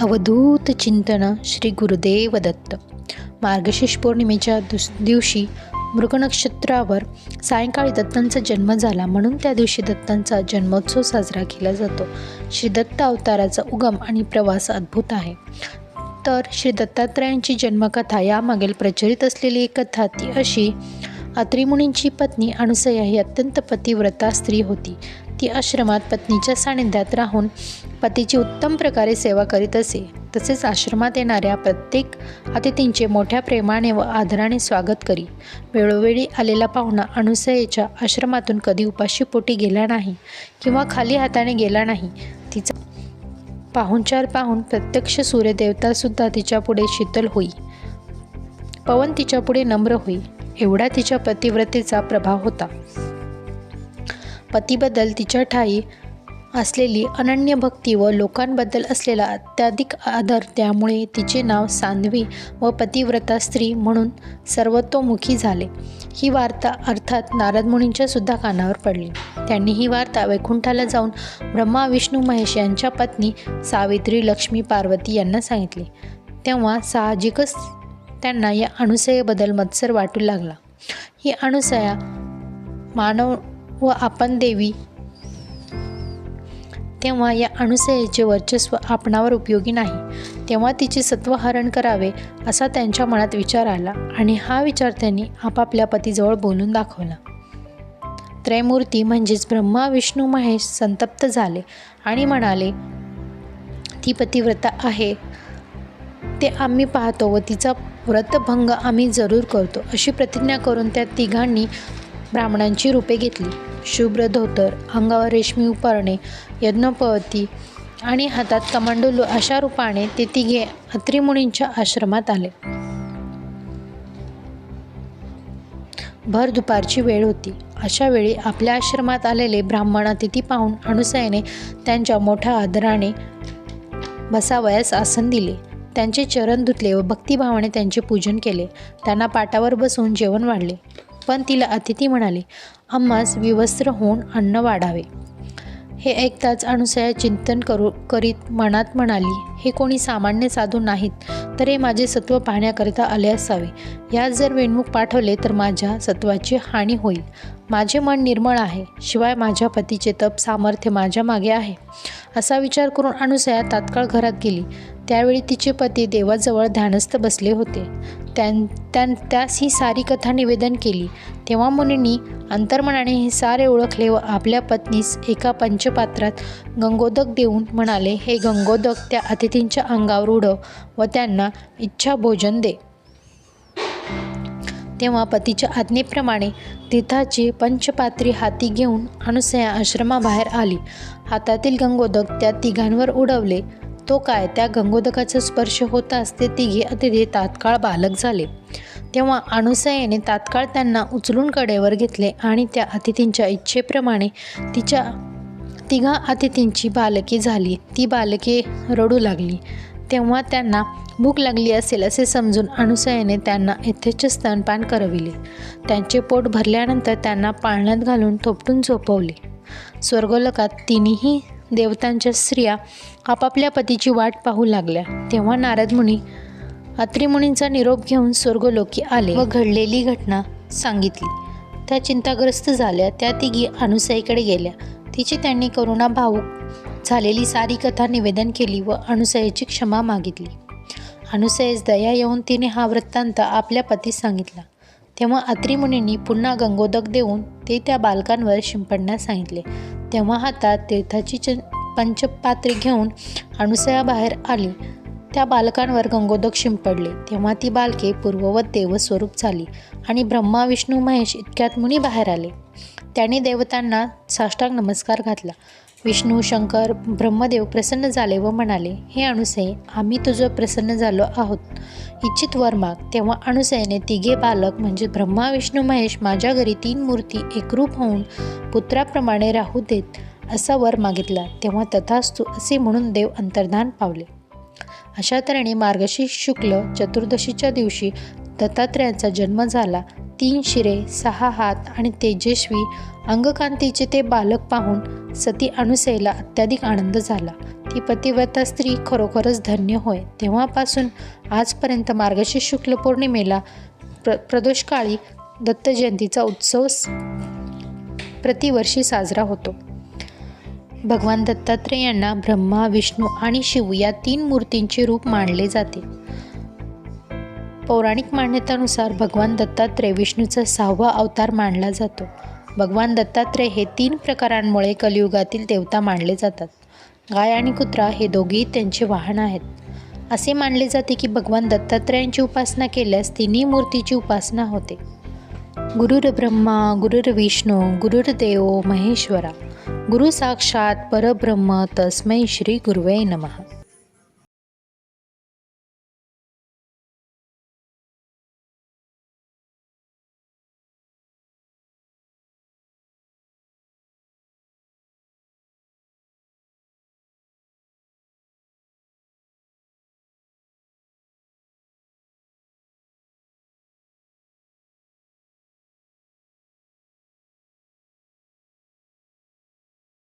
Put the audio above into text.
अवधूत चिंतन श्री गुरुदेव दत्त. मार्गशीर्ष पौर्णिमेच्या दुस दिवशी मृगनक्षत्रावर सायंकाळी दत्तांचा जन्म झाला म्हणून त्या दिवशी दत्तांचा जन्मोत्सव साजरा केला जातो. श्री दत्त अवताराचा उगम आणि प्रवास अद्भुत आहे. तर श्री दत्तात्रयांची जन्मकथा यामागील प्रचलित असलेली एक कथा ती अशी अत्रिमुनींची पत्नी अनुसया ही अत्यंत पतिव्रता स्त्री होती. ती आश्रमात पत्नीच्या सानिध्यात राहून पतीची उत्तम प्रकारे सेवा करीत असे. तसेच आश्रमात येणाऱ्या प्रत्येक अतिथींचे मोठ्या प्रेमाने व आदराने स्वागत करी. वेळोवेळी आलेला पाहुणा अनुसयेच्या आश्रमातून कधी उपाशी पोटी गेला नाही किंवा खाली हाताने गेला नाही. तिचा पाहुणचार पाहून प्रत्यक्ष सूर्यदेवतासुद्धा तिच्यापुढे शीतल होई. पवन तिच्यापुढे नम्र होई. एवढा तिच्या पतिव्रतेचा प्रभाव होता. पतीबद्दल तिच्या ठाई असलेली अनन्य भक्ती व लोकांबद्दल असलेला अत्याधिक आदर त्यामुळे तिचे नाव सांध्वी व पतिव्रता स्त्री म्हणून सर्वतोमुखी झाले. ही वार्ता अर्थात नारद मुनींच्या सुद्धा कानावर पडली. त्यांनी ही वार्ता वैकुंठाला जाऊन ब्रह्मा विष्णू महेश यांच्या पत्नी सावित्री लक्ष्मी पार्वती यांना सांगितली. तेव्हा साहजिकच त्यांना या अनुसयेबद्दल मत्सर वाटू लागला. ही अनुसया मानव व आपण देवी. तेव्हा या अनुसयेचे वर्चस्व आपणावर उपयोगी नाही. तेव्हा तिचे सत्वहरण करावे असा त्यांच्या मनात विचार आला आणि हा विचार त्यांनी आपापल्या पतीजवळ बोलून दाखवला. त्रयमूर्ती म्हणजेच ब्रह्मा विष्णू महेश संतप्त झाले आणि म्हणाले ती पतिव्रता आहे. ते आम्ही पाहतो व तिचा व्रतभंग आम्ही जरूर करतो अशी प्रतिज्ञा करून त्या तिघांनी ब्राह्मणांची रूपे घेतली. शुभ्र धोतर अंगावर रेशमी उपरणे यज्ञपवती आणि हातात कमांडोलू अशा रूपाने ते तिघे अत्रिमुनींच्या आश्रमात आले. भर दुपारची वेळ होती. अशा वेळी आपल्या आश्रमात आलेले ब्राह्मण अतिथी पाहून अनुसयाने त्यांच्या मोठ्या आदराने बसावयास आसन दिले. त्यांचे चरण धुतले व भक्तिभावाने त्यांचे पूजन केले. त्यांना पाटावर बसून जेवण वाढले. पण तिला अतिथी म्हणाले आम्हास विवस्त्र होऊन अन्न वाढावे. हे ऐकताच अनुसया चिंतन करू करीत मनात म्हणाली हे कोणी सामान्य साधू नाहीत तर हे माझे सत्व पाहण्याकरिता आले असावे. यात जर वेणमुख पाठवले तर माझ्या सत्वाची हानी होईल. माझे मन निर्मळ आहे. शिवाय माझ्या पतीचे तप सामर्थ्य माझ्या मागे आहे. असा विचार करून अनुसया तात्काळ घरात गेली. त्यावेळी तिचे पती देवाजवळ ध्यानस्थ बसले होते. त्यां त्यां त्यास ही सारी कथा निवेदन केली. तेव्हा मुनींनी अंतर्मनाने हे सारे ओळखले व आपल्या पत्नीस एका पंचपात्रात गंगोदक देऊन म्हणाले हे गंगोदक त्या अतिथींच्या अंगावर उडव व त्यांना इच्छा भोजन दे. तेव्हा पतीच्या आज्ञेप्रमाणे तीर्थाची पंचपात्री हाती घेऊन अनुसया आश्रमाबाहेर आली. हातातील गंगोदक त्या तिघांवर उडवले. तो काय? त्या गंगोदकाचा स्पर्श होताच ते तिघे अतिथी तात्काळ बालक झाले. तेव्हा अनुसयाने तात्काळ त्यांना उचलून कडेवर घेतले आणि त्या अतिथींच्या इच्छेप्रमाणे तिच्या तिघा अतिथींची बालके झाली. ती बालके रडू लागली. तेव्हा त्यांना भूक लागली असेल असे समजून अनुसयाने त्यांना यथेच स्तनपान करविले. त्यांचे पोट भरल्यानंतर त्यांना पाळण्यात घालून थोपटून झोपवले. स्वर्गलोकात तिन्ही देवतांच्या स्त्रिया आपापल्या पतीची वाट पाहू लागल्या. तेव्हा नारद मुनी अत्रिमुनींचा निरोप घेऊन स्वर्गलोकी आले व घडलेली घटना सांगितली. त्या चिंताग्रस्त झाल्या. त्या तिघी अनुसईकडे गेल्या. तिची त्यांनी करुणा भावूक झालेली सारी कथा निवेदन केली व अनुसयाची क्षमा मागितली. अनुसयेस दया येऊन तिने हा वृत्तांत आपल्या पतीस सांगितला. तेव्हा अत्रिमुनींनी पुन्हा गंगोदक देऊन ते त्या बालकांवर शिंपडण्यास सांगितले. तेव्हा हातात तीर्थाची च पंचपात्रे घेऊन अनुसया बाहेर आली. त्या बालकांवर गंगोदक शिंपडले. तेव्हा ती बालके पूर्ववत देवस्वरूप झाली आणि ब्रह्मा विष्णू महेश इतक्यात मुनी बाहेर आले. त्याने देवतांना साष्टांग नमस्कार घातला. विष्णू शंकर ब्रह्मदेव प्रसन्न झाले व म्हणाले हे अनुसये आम्ही तुझं प्रसन्न झालो आहोत. इच्छित वर माग. तेव्हा अनुसयेने तिघे बालक म्हणजे ब्रह्मा विष्णू महेश माझ्या घरी तीन मूर्ती एकरूप होऊन पुत्राप्रमाणे राहू देत असा वर मागितला. तेव्हा तथास्तु असे म्हणून देव अंतर्धान पावले. अशा तऱ्हेने मार्गशीर्ष शुक्ल चतुर्दशीच्या दिवशी दत्तात्रयांचा जन्म झाला. तीन शिरे सहा हात आणि तेजस्वी अंगकांतीचे ते बालक पाहून सती अनुसयेला अत्याधिक आनंद झाला. ती पतिव्रता स्त्री खरोखरच धन्य होय. तेव्हापासून आजपर्यंत मार्गशी शुक्ल पौर्णिमेला प्र प्रदोषकाळी दत्त जयंतीचा उत्सव स- प्रतिवर्षी साजरा होतो. भगवान दत्तात्रेयांना ब्रह्मा विष्णू आणि शिव या तीन मूर्तींचे रूप मानले जाते. पौराणिक मान्यतानुसार भगवान दत्तात्रेय विष्णूचा सहावा अवतार मानला जातो. भगवान दत्तात्रय हे तीन प्रकारांमुळे कलियुगातील देवता मानले जातात. गाय आणि कुत्रा हे दोघेही त्यांचे वाहन आहेत. असे मानले जाते की भगवान दत्तात्रयांची उपासना केल्यास तिन्ही मूर्तीची उपासना होते. गुरुर ब्रह्मा गुरुर विष्णू गुरुर्देव महेश्वरा गुरु साक्षात परब्रह्म तस्मै श्री गुरुवे नमः.